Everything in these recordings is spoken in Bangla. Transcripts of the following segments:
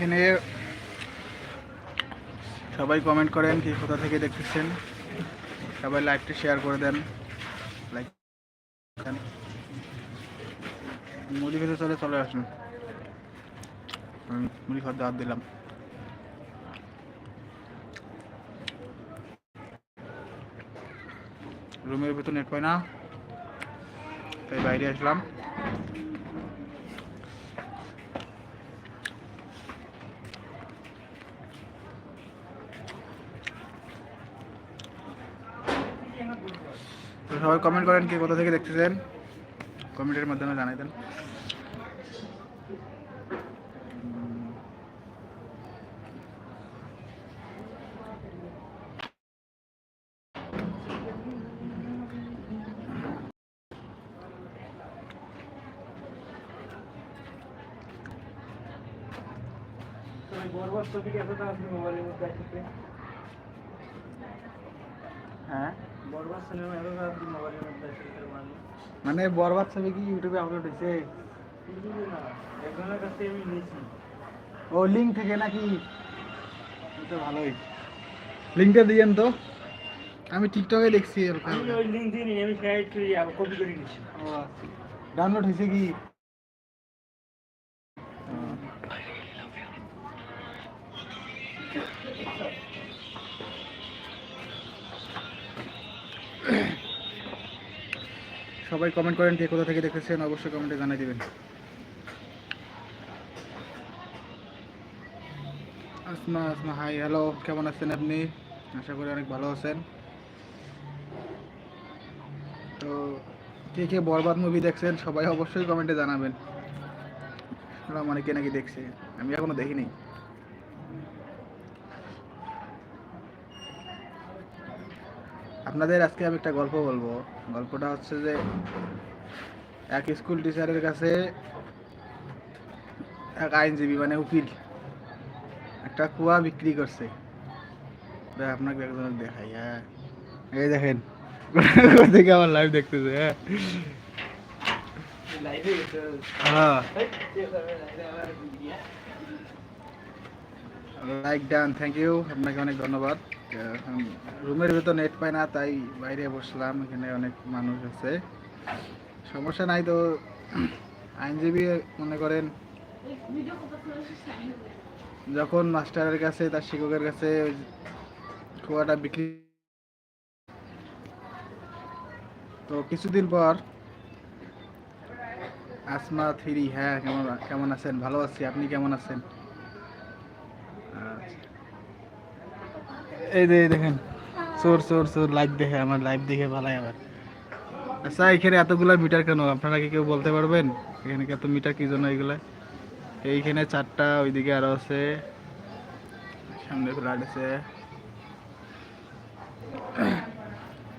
এখানে সবাই কমেন্ট করেন কি কোথা থেকে দেখতেছেন। সবাই লাইভটি শেয়ার করে দেন। লাইক মুড়ি ভেতরে চলে চলে আসুন। মুড়ি খাদ্য হাত দিলাম। রুমের ভেতর নেট পাই না। তাই বাইরে আসলাম। তো সবাই কমেন্ট করেন কে কোথা থেকে দেখতেছেন। কমেন্টের মাধ্যমে জানাই দেন। বরবাদ ছবি তো আপনি মোবাইলের মধ্যে আসছে হ্যাঁ বরবাদ সিনেমা এত তো আপনি মোবাইলের মধ্যে আসছে মানে। মানে বরবাদ ছবি কি ইউটিউবে আপলোড হয়েছে? ও লিঙ্ক থেকে নাকি? তো ভালোই। লিঙ্কটা দিয়েন তো। আমি টিকটকে দেখছি আমি ওই লিঙ্ক দিয়ে আমি শেয়ার করি আবার কপি করে নিচ্ছি। ডাউনলোড হয়েছে কি? সবাই কমেন্ট করেন কে কোথা থেকে দেখেছেন অবশ্যই কমেন্টে জানাই দিবেন। আসমা আসমা হাই হ্যালো কেমন আছেন আপনি? আশা করি অনেক ভালো আছেন। তো কে কে বরবাদ মুভি দেখছেন, সবাই অবশ্যই কমেন্টে জানাবেন। অনেকে নাকি দেখছে, আমি এখনও দেখিনি। আপনাদের আজকে আমি একটা গল্প বলব। গল্পটা হচ্ছে যে, এক স্কুল টিচারের কাছে এক আইনজীবী মানে উকিল, একটা কুয়া বিক্রি করছে। আপনাকে একজন দেখাই হ্যাঁ। এই দেখেন থেকে আমার লাইভ দেখতেছে হ্যাঁ। লাইক ডান থ্যাংক ইউ আপনাকে অনেক ধন্যবাদ। রুমের ভেতর নেট পাই না, তাই বাইরে বসলাম, এখানে অনেক মানুষ আছে। সমস্যা নাই তো, আইনজীবী মনে করেন, যখন মাস্টারের কাছে, তার শিক্ষকের কাছে খোয়াটা বিক্রি তো কিছুদিন পর, আসমা থ্রি হ্যাঁ কেমন কেমন আছেন? ভালো আছি, আপনি কেমন আছেন? এই যে দেখেন। চোর চোর চোর লাইভ দেখে, আমার লাইভ দেখে ভালাই আবার। আচ্ছা এখানে এতগুলা মিটার কেন? আপনারা কি কেউ বলতে পারবেন? এখানে কত মিটার কি জন্য এগুলা? এইখানে চারটা, ওইদিকে আরও আছে। সামনে ফ্ল্যাট আছে।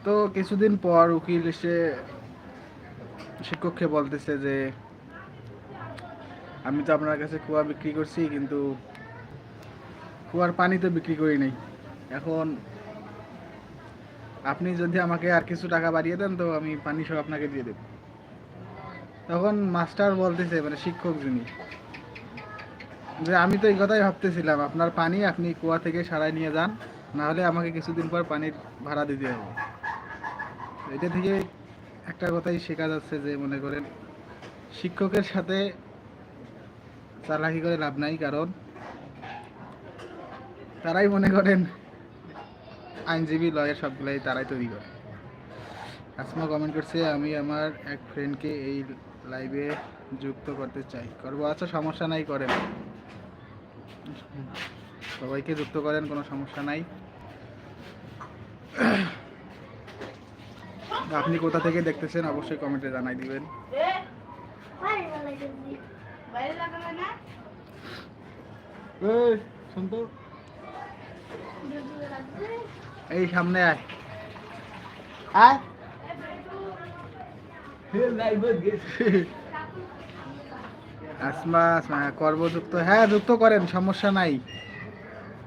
তো কিছুদিন পর উকিল এসে শিক্ষককে বলতেছে যে, আমি তো আপনার কাছে কুয়া বিক্রি করছি, কিন্তু কুয়ার পানি তো বিক্রি করি নাই। এখন আপনি যদি আমাকে আর কিছু টাকা বাড়িয়ে দেন, তো আমি পানি সব আপনাকে দিয়ে দেব। তখন মাস্টার বলতেছে মানে শিক্ষক যিনি, যে আমি তো এই কথাই ভাবতেছিলাম, আপনার পানি আপনি কুয়া থেকে সারাই নিয়ে যান, না হলে আমাকে কিছুদিন পর পানির ভাড়া দিতে হবে। এটা থেকে একটা কথাই শেখা যাচ্ছে যে, মনে করেন, শিক্ষকের সাথে চালাকি করে লাভ নাই, কারণ তারাই মনে করেন আইনজীবী লয়ের সবগুলাই তারাই তৈরি করে। আসমা কমেন্ট করছে আমি আমার এক ফ্রেন্ডকে এই লাইভে যুক্ত করতে চাই। করব আচ্ছা সমস্যা নাই করেন। সবাইকে যুক্ত করেন কোনো সমস্যা নাই। আপনি কোথা থেকে দেখতেছেন অবশ্যই কমেন্টে জানাই দিবেন। এই, শোন তো। এই সামনে আয়। আয়। আসমা আসমা কর্মযুক্ত। হ্যাঁ যুক্ত করেন সমস্যা নাই।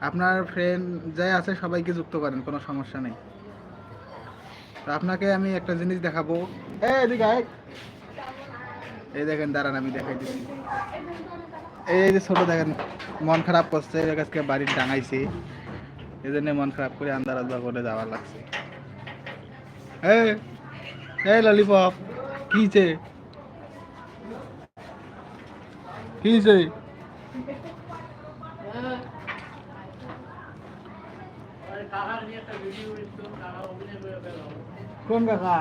আপনার ফ্রেন্ড যাই আছে সবাইকে যুক্ত করেন কোনো সমস্যা নেই। তো আপনাকে আমি একটা জিনিস দেখাবো। এই এদিকে আয়। এই দেখেন দাঁড়ান আমি দেখাই দিচ্ছি। এই যে ছোট দেখেন মন খারাপ করছে এর বাড়ির ডাঙাইছি। এই জন্য মন খারাপ করে আন্দার আন্দার করে যাওয়ার লাগছে। এই এই ললিপপ কিছে কিছে কোন কাকা?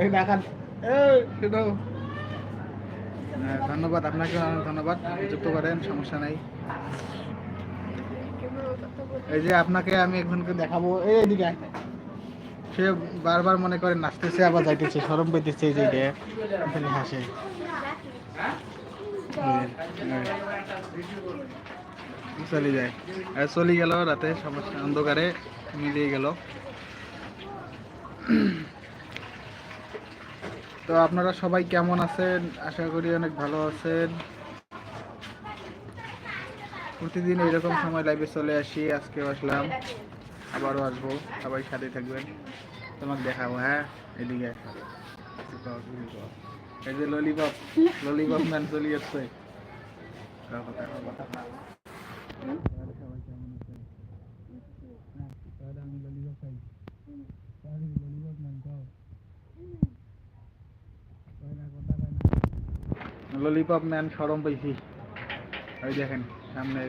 এই দেখান। এই হ্যাঁ, ধন্যবাদ আপনাকে অনেক ধন্যবাদ যুক্ত করেন, সমস্যা নাই এই যে আপনাকে আমি একজনকে দেখাবো, এই এদিকে। সে বারবার মনে করে, নাচতেছে, আবার যাইতেছে সরম পেতেছে এই যে। খালি হাসে এই। চলে যায় আর চলে গেল, রাতে সমস্যা, অন্ধকারে মিলিয়ে গেল তো আপনারা সবাই কেমন আছেন? আশা করি অনেক ভালো আছেন। প্রতিদিন এইরকম সময় লাইভে চলে আসি, আজকেও আসলাম, আবারও আসব, সবাই সাথে থাকবেন। তোমাকে দেখাবো হ্যাঁ? এদিকে। এই যে ললিপপ ললিপপ ম্যান চলে আসছে দেখো। তাহলে সবাই কেমন আছেন? হ্যাঁ, তাহলে আমি ললিপপ খাই তাহলে ললিপপ ম্যান খাও ললিপপ ম্যান সরম পাইছি। ওই দেখেন, সামনে।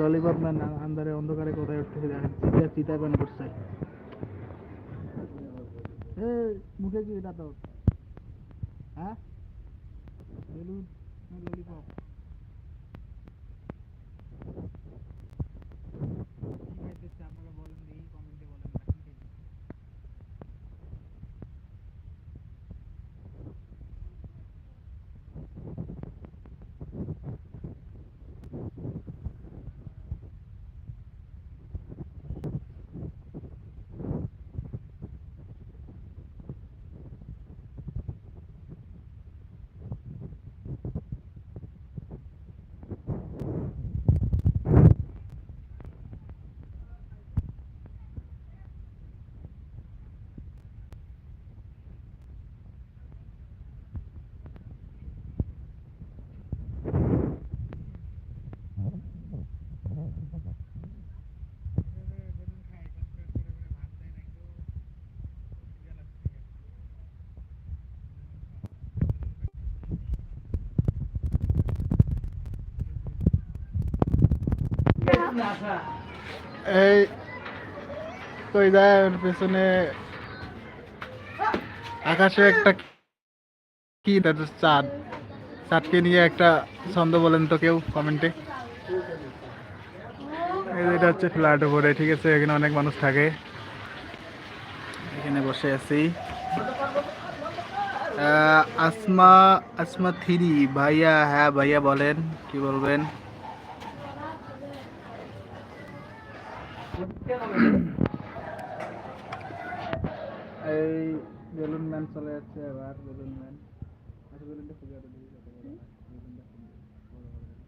ললিপপ ম্যান আন্দারে অন্ধকারে কোথায় উঠতেছে দেখেন চিতা চিতা প্যান করছে মুখে কি এটা তো? হ্যাঁ বেলুন না ললিপপ কি খাইতেছে আপনারা বলেন দেখি কমেন্টে বলেন না কি খাইতেছে? এই কই যায় পেছনে আকাশে একটা কি চাঁদ। চাঁদকে নিয়ে একটা ছন্দ বলেন তো কেউ কমেন্টে। এটা হচ্ছে ফ্ল্যাট উপরে, ঠিক আছে, এখানে অনেক মানুষ থাকে। এখানে বসে আছি। আসমা আসমা থ্রি, ভাইয়া হ্যাঁ ভাইয়া বলেন, কি বলবেন এই বেলুন ম্যান চলে যাচ্ছে এবার বেলুন ম্যান আচ্ছা বেলুনটা খুঁজে আরও দেখি কত বড় হয়। বেলুনটা খুঁজে, বড় হবে না।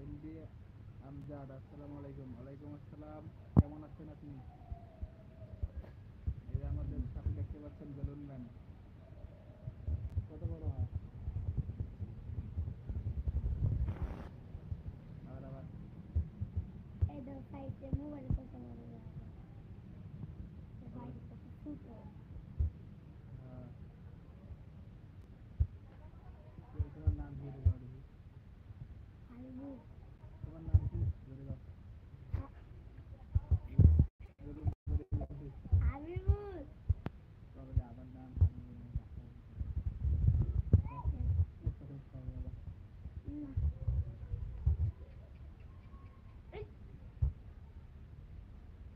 এমডি আমজাদ আসসালামু আলাইকুম। ওয়ালাইকুম আসসালাম। কেমন আছেন আপনি? এই আমাদের সাথে দেখতে পাচ্ছেন বেলুন ম্যান। কত বড় হয় আবার আবার Either side the mobile কথা বলে হ্যাঁ। তো তোমার নাম কি রে বাবা দেখি? তোমার নাম কি বলে দাও বেলুন বলে দাও দেখি। তবে আমার নাম আমি ডাক্তার। একটা করে খাওয়া যাবে।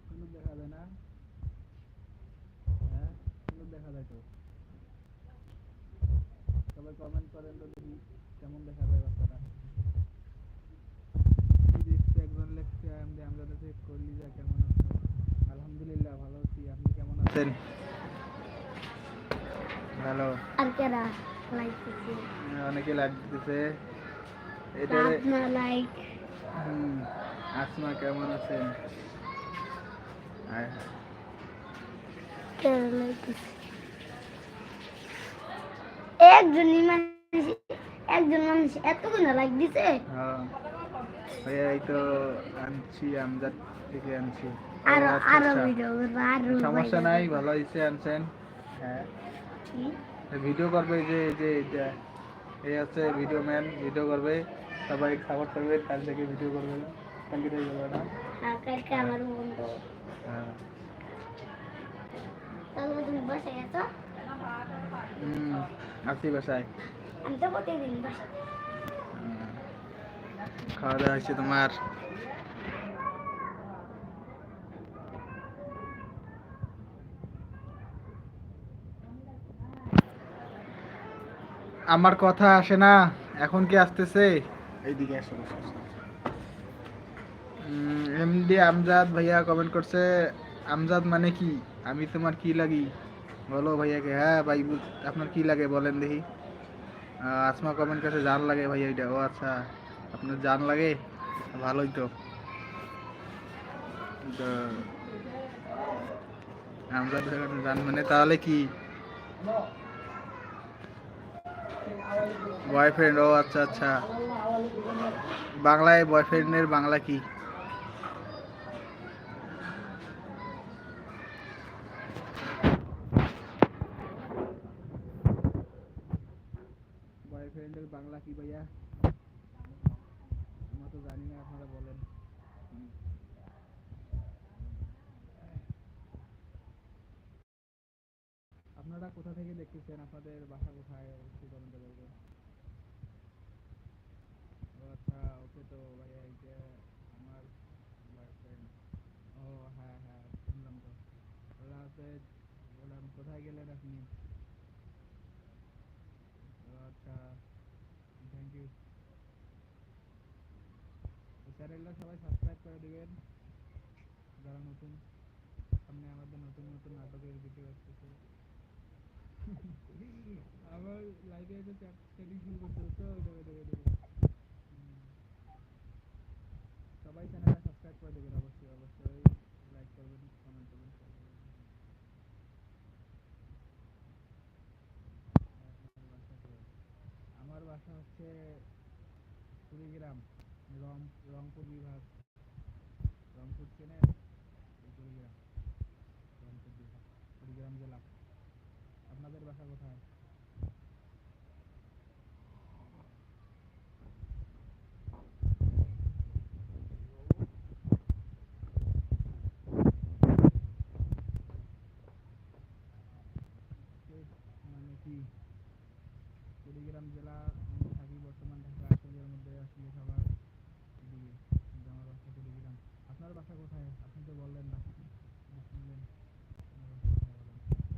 কোনো দেখা যায় না হ্যাঁ কোনো দেখা যায় তো সবাই কমেন্ট করেন তো দেখি কেমন দেখা যায় বাচ্চাটা দেখছে একজন লেখছে আমি আমরা চেক করলি যা কেমন আছো। আলহামদুলিল্লাহ ভালো আছি আপনি কেমন আছেন? ভালো। আর কেরা লাইক দিছে। অনেকে লাইক দিতেছে। এটারে আপনার লাইক হুম, আসমা কেমন আছেন? হায় হায়। একজনই মানুষ একজন মানুষ এতগুলো লাইক দিছে। হ্যাঁ। এই তো আনছি আমজাদ থেকে আনছি। আরও আচ্ছা, আরও আচ্ছা। ভিডিও করব আরও সমস্যা নাই ভালো হয়েছে আনছেন। হ্যাঁ। ভিডিও করবে যে যে এই হচ্ছে ভিডিও ম্যান ভিডিও করবে। সবাই সাপোর্ট করবে কাল থেকে ভিডিও করবে। কালকে থেকে করবে না। কালকে আমার বন্ধু। হ্যাঁ। তাহলে তুমি বসে গেছো? হুম আসি বাসায়? আমি তো প্রতিদিন। খাওয়া দাওয়া হয়েছে তোমার? আমার কথা আসে না এখন কি আসতেছে? এইদিকে আসো এমডি আমজাদ ভাইয়া কমেন্ট করছে আমজাদ মানে কি? আমি তোমার কি লাগি? বলো ভাইয়াকে হ্যাঁ ভাই আপনার কি লাগে বলেন দেখি। আসমা কমেন্ট কাছে জান লাগে ভাইয়া এটা। ও আচ্ছা আপনার জান লাগে? ভালোই তো। আমজাদ জান মানে তাহলে কি? বয়ফ্রেন্ড ও আচ্ছা আচ্ছা। বাংলায় বয়ফ্রেন্ডের বাংলা কি বয়ফ্রেন্ডের বাংলা কি ভাইয়া আমরা তো জানি না আপনারা বলেন আপনারা কোথা থেকে আপনাদের বাসা কোথায়? অবশ্যই কমেন্টে বলবেন আচ্ছা ওকে তো ভাইয়া এইটা আমার বয়ফ্রেন্ড ও হ্যাঁ হ্যাঁ শুনলাম তো। হচ্ছে বললাম, কোথায় গেলেন আপনি? আচ্ছা থ্যাংক ইউ চ্যানেলটা সবাই সাবস্ক্রাইব করে দিবেন। যারা নতুন, সামনে আমাদের নতুন নতুন নাটকের ভিডিও আসতেছে। আমার লাইভে এসে চ্যাটিং শুরু করতে হতো দেবে দেবে দেবে সবাই চ্যানেলটা সাবস্ক্রাইব করে দেবেন অবশ্যই অবশ্যই লাইক করবেন কমেন্ট করবেন? আমার বাসা হচ্ছে কুড়িগ্রাম, রং, রংপুর বিভাগ রংপুর চেনেন এই কুড়িগ্রাম রংপুর বিভাগ কুড়িগ্রাম জেলা আপনাদের বাসা কোথায় State কি কুড়িগ্রাম জেলা আমি থাকি বর্তমান ঢাকা আসলের মধ্যে আসলে সবার এদিকে। কিন্তু আমার বাসা কুড়িগ্রাম। আপনার বাসা কোথায়? আপনি তো বললেন না। শুনলেন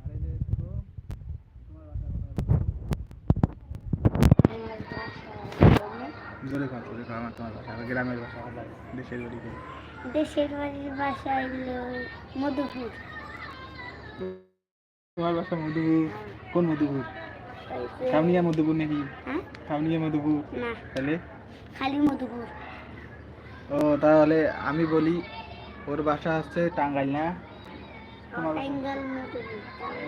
আর এই যে ছোট তোমার বাসা কোথায় বলো? জোরে কথা জোরে কথা আমার তোমার বাসা গ্রামের বাসা দেশের বাড়ি কোথায়? দেশের বাড়ির বাসা হইল মধুপুর। তোমার বাসা মধুপুর। কোন মধুপুর? ওই মধুপুর নাকি? হ্যাঁ? মধুপুর। তাহলে? খালি মধুপুর। ও তাহলে আমি বলি ওর বাসা হচ্ছে টাঙ্গাইল না?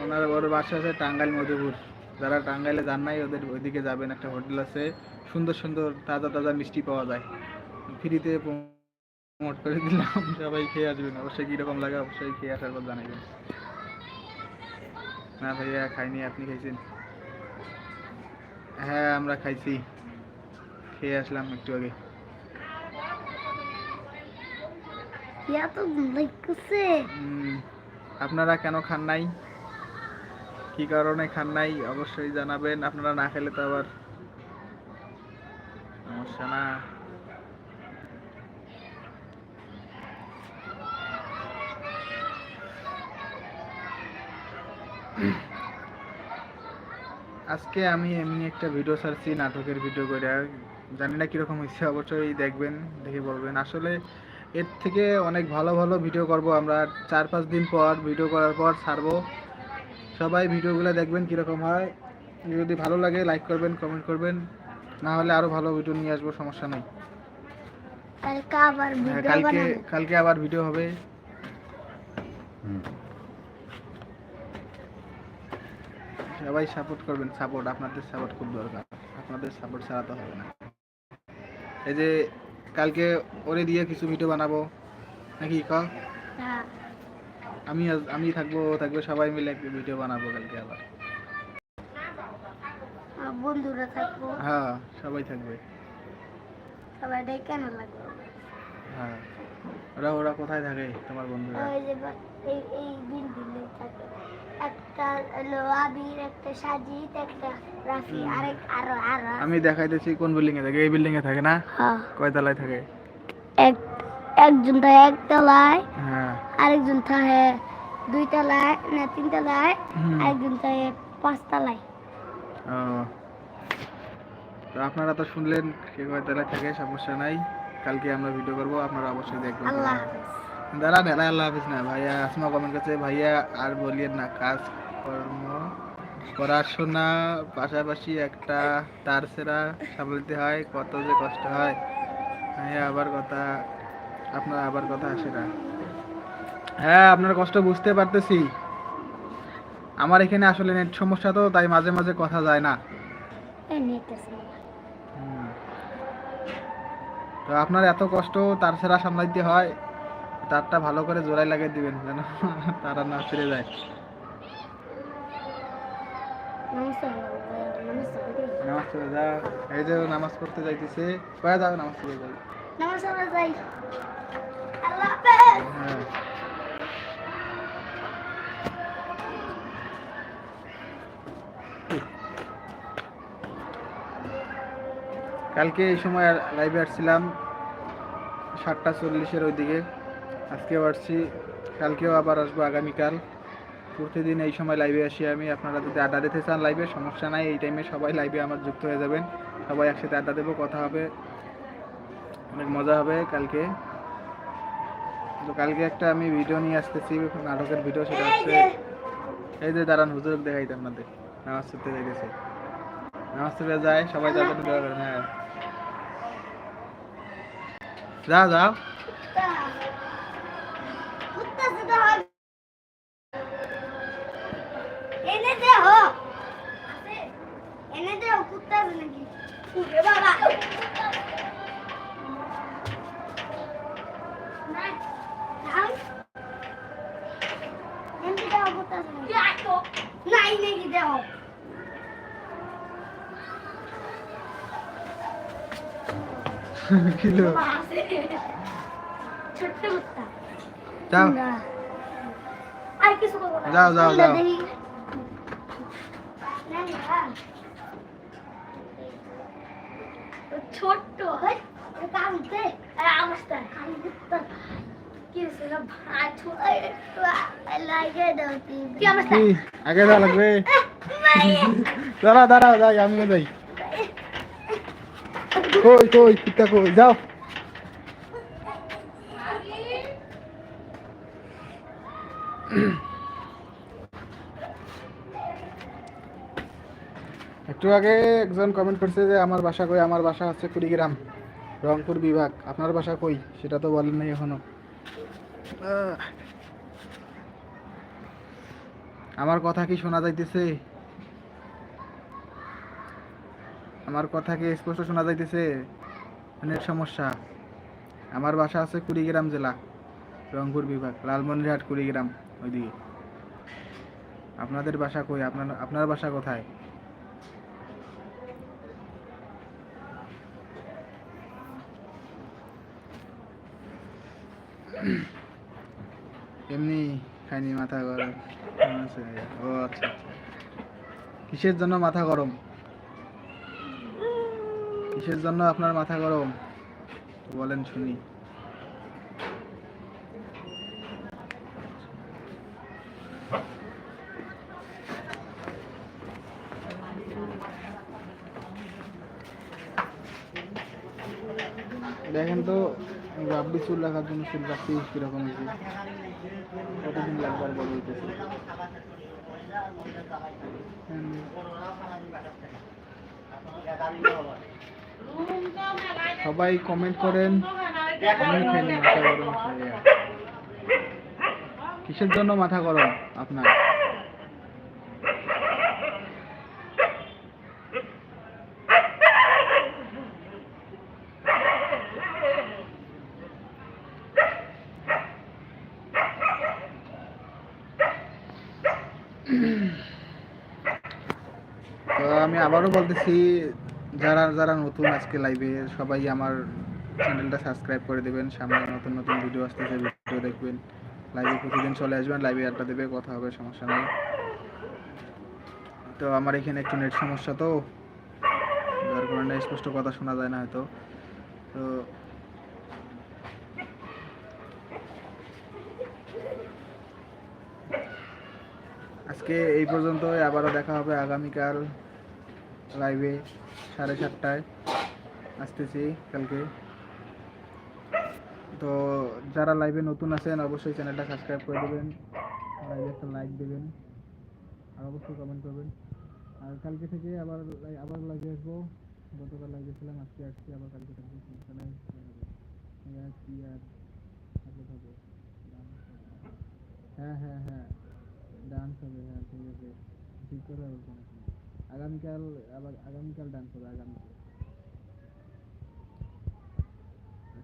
ওনার ওর বাসা আছে টাঙ্গাইল মধুপুর। যারা টাঙ্গাইলে যান নাই ওদের ওইদিকে যাবেন। একটা হোটেল আছে। সুন্দর সুন্দর তাজা তাজা মিষ্টি পাওয়া যায়। ফ্রিতে প্রমোট করে দিলাম। সবাই খেয়ে আসবেন। অবশ্যই কীরকম লাগে অবশ্যই খেয়ে আসার পর জানাবেন না ভাইয়া খাইনি আপনি খাইছেন? হ্যাঁ আমরা খাইছি। খেয়ে আসলাম একটু আগে। আপনারা কেন খান নাই? কি কারণে খান নাই? অবশ্যই জানাবেন। আপনারা না খেলে তো আবার সমস্যা না। আজকে আমি এমনি একটা ভিডিও ছাড়ছি নাটকের ভিডিও করে। জানি না কীরকম হয়েছে অবশ্যই দেখবেন দেখে বলবেন। আসলে এর থেকে অনেক ভালো ভালো ভিডিও করব আমরা। চার পাঁচ দিন পর ভিডিও করার পর ছাড়বো। সবাই ভিডিওগুলো দেখবেন কীরকম হয়। যদি ভালো লাগে লাইক করবেন কমেন্ট করবেন। না হলে আরও ভালো ভিডিও নিয়ে আসব সমস্যা নেই। কালকে আবার হ্যাঁ, ভিডিও কালকে বানাবো। কালকে আবার ভিডিও হবে। সবাই সাপোর্ট করবেন সাপোর্ট আপনাদের সাপোর্ট খুব দরকার। আপনাদের সাপোর্ট ছাড়া তো হবে না। এই যে কালকে ওরে দিয়ে কিছু ভিডিও বানাবো নাকি ক? হ্যাঁ। আমি আমি থাকব থাকবে সবাই মিলে একটা ভিডিও বানাবো কালকে আবার। বন্ধুরা থাকব। হ্যাঁ সবাই থাকবে। সবাই কেন লাগবে। হ্যাঁ। ওরা ওরা কোথায় থাকে তোমার বন্ধুরা? ওই যে বা- এই এই বিল্ডিংয়ে থাকে। একটা হলো আবির একটা সাজিদ একটা রাফি আরেক আরও আরও আমি দেখাইতেছি কোন বিল্ডিং এ থাকে এই বিল্ডিং এ থাকে না? হ্যাঁ। কয় তলায় থাকে? এক একজন থাকে একতলায় হ্যাঁ। আরেকজন থাকে দুই তলায় না তিন তলায়। আরেকজন থাকে পাঁচ তলায়। ও। তো আপনারা তো শুনলেন কে কয় তলায় থাকে সমস্যা নাই। কালকে আমরা ভিডিও করব আপনারা অবশ্যই দেখবেন। আল্লাহ দাঁড়া দাঁড়া আল্লাহ হাফিজ না। ভাইয়া আসমা কমেন্ট করছে ভাইয়া আর বলিয়েন না কাজ কর্ম পড়াশোনা পাশাপাশি একটা তার সেরা সামলাতে হয় কত যে কষ্ট হয়। ভাইয়া আবার কথা আপনার আবার কথা আসে না। হ্যাঁ আপনার কষ্ট বুঝতে পারতেছি। আমার এখানে আসলে নেট সমস্যা তো তাই মাঝে মাঝে কথা যায় না। তো আপনার এত কষ্ট তার সেরা সামলাইতে হয় তারটা ভালো করে জোড়াই লাগিয়ে দিবেন যেন তারা না ছেড়ে যায়। নামাজ পড়ে যাও এই যে নামাজ পড়তে যাইতেছে। কয়া যাও নামাজ পড়ে যাও নমস্কার যাই আল্লাহ হাফেজ হ্যাঁ। কালকে এই সময় লাইভে আসছিলাম সাতটা চল্লিশের ওইদিকে। আজকেও আসছি কালকেও আবার আসব আগামীকাল। প্রতিদিন এই সময় লাইভে আসি আমি। আপনারা যদি আড্ডা দিতে চান লাইভে সমস্যা নাই। এই টাইমে সবাই লাইভে আমার যুক্ত হয়ে যাবেন। সবাই একসাথে আড্ডা দেবো কথা হবে। অনেক মজা হবে কালকে। তো কালকে একটা আমি ভিডিও নিয়ে আসতেছি নাটকের ভিডিও সেটা হচ্ছে এই যে। দাঁড়ান হুজুর দেখাইতে আপনাদের। নামাজ পড়তে যাইতেছে। নামাজ পড়তে যায় সবাই দোয়া করেন হ্যাঁ। যাও। যাও এনে দেহ এনে দেহ কুত্তা নাকি? বাবা নাই। দেহ কিলো? ছোট্ট কুত্তা। যাও। আর কিছু করব যাও, যাও, যাও। দেখি। না, না। ও ছোট্ট হয় কাঁদতে আর অবস্থা কাঁদতে কি হয়েছে না ভাই ছোট লাগে দাও কি অবস্থা কি আগে যাওয়া লাগবে দাঁড়াও দাঁড়াও যাই আমিও যাই কই কই কুত্তা কই যাও একটু আগে একজন কমেন্ট করছে যে, আমার বাসা কই? আমার বাসা হচ্ছে কুড়িগ্রাম, রংপুর বিভাগ। আপনার বাসা কই? সেটা তো বলেন নাই এখনও। আমার কথা কি শোনা যাইতেছে? আমার কথা কি স্পষ্ট শোনা যাইতেছে? নেট সমস্যা। আমার বাসা আছে কুড়িগ্রাম জেলা, রংপুর বিভাগ, লালমনিরহাট, কুড়িগ্রাম, ওইদিকে। আপনাদের বাসা কই? আপনার আপনার বাসা কোথায়? এমনি খাইনি, মাথা গরম। ও আচ্ছা আচ্ছা। কিসের জন্য মাথা গরম? কিসের জন্য আপনার মাথা গরম? বলেন শুনি দেখেন তো রাব্বি চুল রাখার জন্য চুল রাখছি কীরকম হয়েছে? কতদিন লাগবে আর বলে দিতেছে সবাই কমেন্ট করেন। কিসের জন্য মাথা গরম আপনার? তো আমি আবারও বলতেছি, যারা যারা নতুন আজকে লাইভে সবাই আমার চ্যানেলটা সাবস্ক্রাইব করে দেবেন। সামনে নতুন নতুন ভিডিও আসতেছে ভিডিও দেখবেন। লাইভে প্রতিদিন চলে আসবেন লাইভে আড্ডা দেবে, কথা হবে, সমস্যা নেই। তো আমার এখানে একটু নেট সমস্যা তো, যার কারণে স্পষ্ট কথা শোনা যায় না হয়তো। তো আজকে এই পর্যন্তই, আবারও দেখা হবে আগামীকাল লাইভে সাড়ে সাতটায়। আসতেছি কালকে। তো যারা লাইভে নতুন আছেন, অবশ্যই চ্যানেলটা সাবস্ক্রাইব করে দেবেন লাইভে একটা লাইক দেবেন, আর অবশ্যই কমেন্ট করবেন। আর কালকে থেকে আবার আবার লাইভে আসব। গতকাল লাইভে ছিলাম, আজকে আসছি, আবার কালকে থাকব কি আর হ্যাঁ হ্যাঁ হ্যাঁ। ডান্স হবে হ্যাঁ ঠিক আছে। ঠিক করে হবে। আগামীকাল, আবার আগামীকাল ডান্স হবে আগামীকাল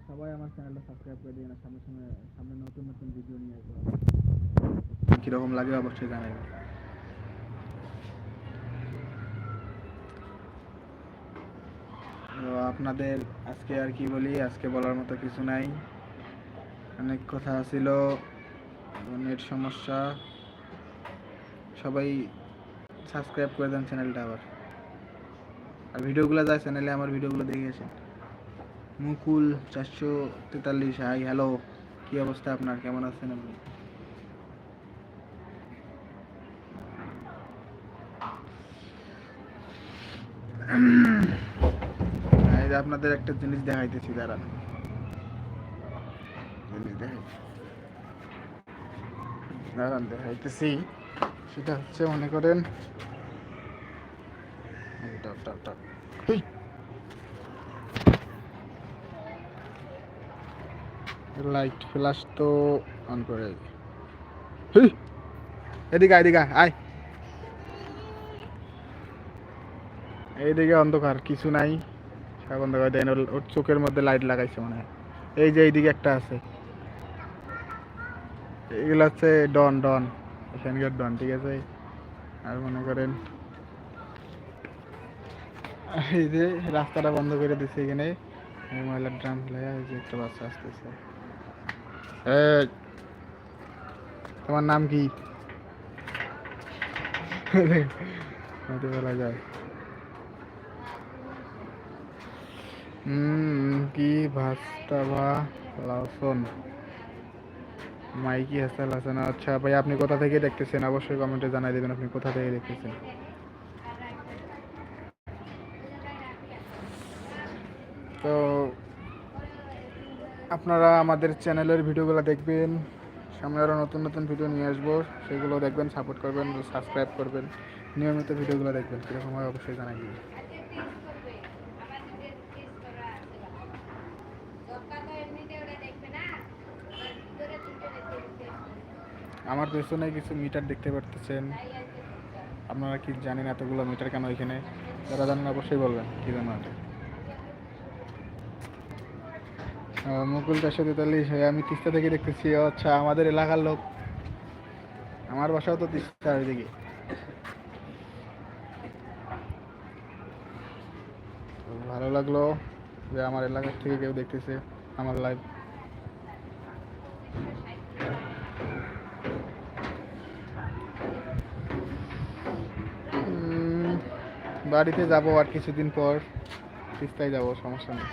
সবাই আমার চ্যানেলটা সাবস্ক্রাইব করে দিন সামনে সামনে সামনে নতুন নতুন ভিডিও নিয়ে আসব। কীরকম লাগে অবশ্যই জানাবেন। আপনাদের আজকে আর কি বলি? আজকে বলার মতো কিছু নাই। অনেক কথা ছিল নেট সমস্যা। সবাই সাবস্ক্রাইব করে দেন চ্যানেলটা আবার। আর ভিডিওগুলো যায় চ্যানেলে আমার ভিডিওগুলো দেখে আসেন মুকুল চারশো তেতাল্লিশ হাই হ্যালো কি অবস্থা আপনার? কেমন আছেন আপনি? আপনাদের একটা জিনিস দেখাইতেছি, দাঁড়ান। জিনিস দাঁড়ান, দেখাইতেছি। সেটা হচ্ছে মনে করেন। লাইট ফ্ল্যাশ তো অন করে এদিকে এদিকে আয়, এইদিকে অন্ধকার কিছু নাই। সব অন্ধকার দেন ওর ওর চোখের মধ্যে লাইট লাগাইছে মনে হয়। এই যে এইদিকে একটা আছে। এগুলো হচ্ছে ডন ডন এখানকার ডন ঠিক আছে? আর মনে করেন, এই যে রাস্তাটা বন্ধ করে দিছে এখানে ময়লার ড্রাম ফেলাইয়া এই যে একটা বাচ্চা আসতেছে। তোমার নাম কি? বলা যায়। কি ভাস্তা ভা লাউসন। মাইকি হাসান হাসান। আচ্ছা ভাই, আপনি কোথা থেকে দেখতেছেন? অবশ্যই কমেন্টে জানাই দেবেন আপনি কোথা থেকে দেখতেছেন। তো আপনারা আমাদের চ্যানেলের ভিডিওগুলো দেখবেন। সামনে আরও নতুন নতুন ভিডিও নিয়ে আসব। সেগুলো দেখবেন, সাপোর্ট করবেন, সাবস্ক্রাইব করবেন। নিয়মিত ভিডিওগুলো দেখবেন, কীরকম হয় অবশ্যই জানাই দিবেন। আমার পেছনে কিছু মিটার দেখতে পারতেছেন। আপনারা কি জানেন এতগুলো মিটার কেন এখানে? যারা জানেন অবশ্যই বলবেন, কি জানো এটা মুকুল চারশো হ্যাঁ আমি তিস্তা থেকে দেখতেছি আচ্ছা আমাদের এলাকার লোক। আমার বাসাও তো তিস্তা ওইদিকে। ভালো লাগল যে আমার এলাকার থেকে কেউ দেখতেছে আমার লাইভ বাড়িতে যাব আর কিছুদিন পর তিস্তায় যাব, সমস্যা নেই।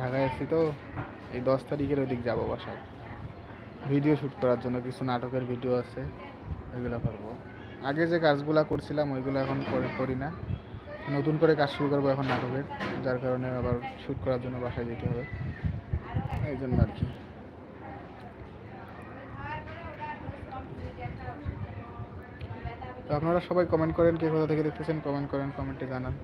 ঢাকায় এসেছি তো, এই দশ তারিখের ওদিক যাব বাসায়। ভিডিও শ্যুট করার জন্য কিছু নাটকের ভিডিও আছে, ওইগুলো করব। আগে যে কাজগুলো করছিলাম, ওইগুলো এখন করে করি না। নতুন করে কাজ শুরু করব এখন নাটকের, যার কারণে আবার শ্যুট করার জন্য বাসায় যেতে হবে। এই জন্য আর কি। তো আপনারা সবাই কমেন্ট করেন, কে কোথা থেকে দেখতেছেন কমেন্ট করেন কমেন্টে জানান।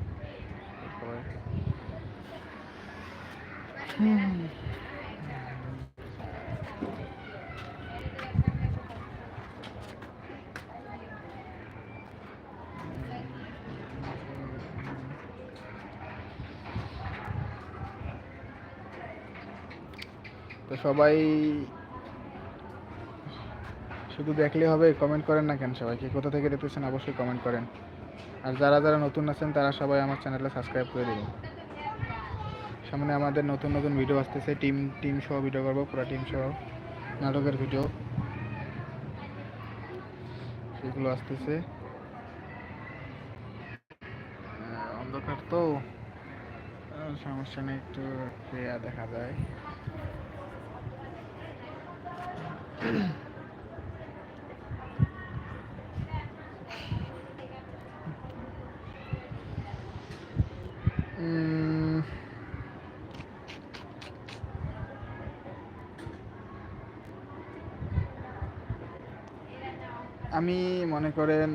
তো সবাই শুধু দেখলে হবে কমেন্ট করেন না কেন সবাই কে কোথা থেকে দেখতেছেন অবশ্যই কমেন্ট করেন। আর যারা যারা নতুন আছেন, তারা সবাই আমার চ্যানেলে সাবস্ক্রাইব করে দেবেন। সামনে আমাদের নতুন নতুন ভিডিও আসতেছে টিম টিম সহ ভিডিও করব, পুরো টিম সহ নাটকের ভিডিও সেগুলো আসতেছে। অন্ধকার তো। সমস্যা নেই, একটু দেখা যায় উম, আমি মনে করেন,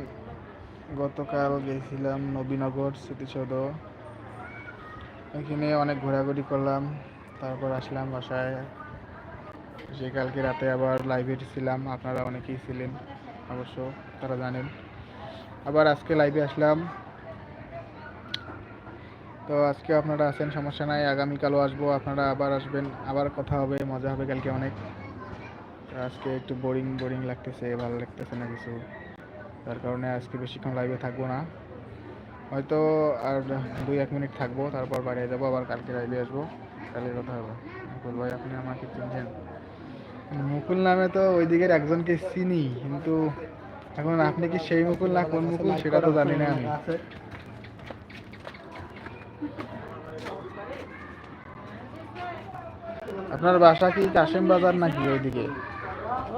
গতকাল গেছিলাম নবীনগর স্মৃতিসৌধ। ওইখানে অনেক ঘোরাঘুরি করলাম, তারপর আসলাম বাসায়। সে কালকে রাতে আবার লাইভে ছিলাম, আপনারা অনেকেই ছিলেন অবশ্য, তারা জানেন। আবার আজকে লাইভে আসলাম। তো আজকে আপনারা আছেন, সমস্যা নাই, আগামীকালও আসব, আপনারা আবার আসবেন, আবার কথা হবে, মজা হবে কালকে অনেক। আজকে একটু বোরিং বোরিং লাগতেছে, ভালো লাগতেছে না কিছু। তার কারণে আজকে বেশিক্ষণ লাইভে থাকব না। হয়তো আর দুই, এক মিনিট থাকব, তারপর বাড়ি যাব, আবার কালকে লাইভে আসব। কালকে কথা হবে। মুকুল ভাই, আপনি আমাকে চিনছেন মুকুল নামে তো ওই দিকের একজনকে চিনি, কিন্তু এখন আপনি কি সেই মুকুল না কোন মুকুল, সেটা তো জানি না আমি। আপনার বাসা কি কাশেম বাজার নাকি ওইদিকে?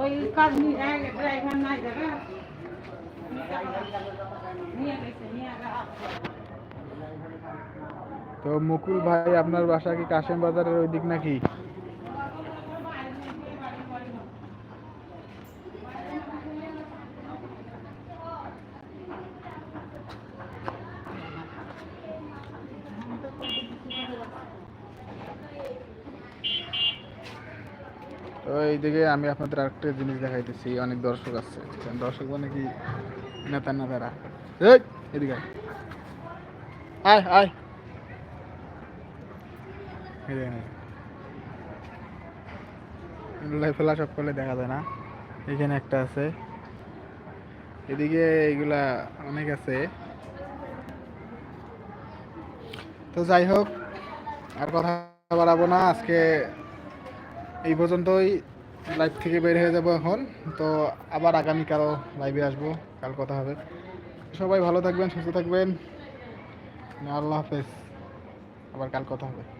ওই কাজ নিয়ে ড্রাইভার নাই যাবে নিয়ে গেছে নিয়ে গেছে তো মুকুল ভাই, আপনার বাসা কি কাশেম বাজারের ওই দিক নাকি? তো এইদিকে আমি আপনাদের আরেকটা জিনিস দেখাইতেছি, অনেক দর্শক আছে। দর্শক মানে কি? করলে দেখা যায় না। এখানে একটা আছে। এদিকে এগুলা অনেক আছে। তো যাই হোক, আর কথা বাড়াবো না। আজকে এই পর্যন্তই। লাইভ থেকে বের হয়ে যাব এখন। তো আবার আগামীকাল লাইভে আসব, কাল কথা হবে। সবাই ভালো থাকবেন, সুস্থ থাকবেন। আল্লাহ হাফেজ। আবার কাল কথা হবে।